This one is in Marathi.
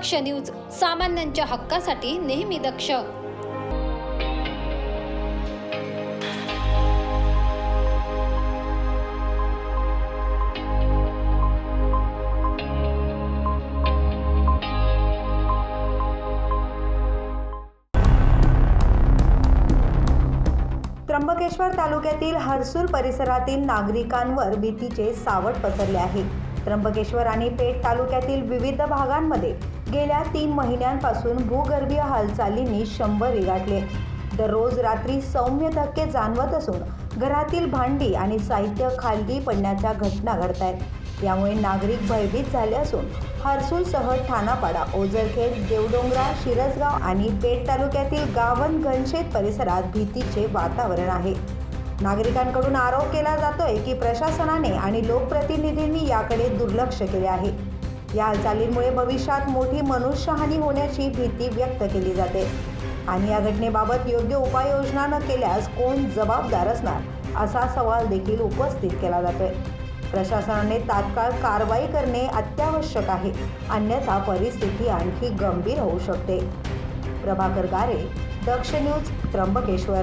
दक्ष न्यूज सामान्यांच्या हक्कासाठी नेहमी दक्ष. त्र्यंबकेश्वर तालुक्यातील हर्सूल परिसरातील नागरिकांवर भीतीचे सावट पसरले आहे. त्र्यंबकेश्वर आणि पेठ तालुक्यातील विविध भागांमध्ये गेल्या तीन महिन्यांपासून भूगर्भीय हालचालींनी शंभर गाठले दररोज रात्री सौम्य धक्के जाणवत असून घरातील भांडी आणि साहित्य खाली पडण्याच्या घटना घडत आहेत यामुळे नागरिक भयभीत झाले असून हर्सूलसह ठाणापाडा ओझरखेड देवडोंगरा शिरसगाव आणि पेठ तालुक्यातील गावन घनशेत परिसरात भीतीचे वातावरण आहे. नागरिकांकडून आरोप केला जातोय की प्रशासनाने आणि लोकप्रतिनिधींनी याकडे दुर्लक्ष केले आहे. या हालचालींमुळे भविष्यात मोठी मनुष्यहानी होण्याची भीती व्यक्त केली जाते. आणि या घटनेबाबत योग्य उपाययोजना न केल्यास कोण जबाबदार असणार असा सवाल देखील उपस्थित केला जातोय. प्रशासनाने तात्काळ कारवाई करणे अत्यावश्यक आहे अन्यथा परिस्थिती आणखी गंभीर होऊ शकते. प्रभाकर गारे दक्ष न्यूज त्र्यंबकेश्वर.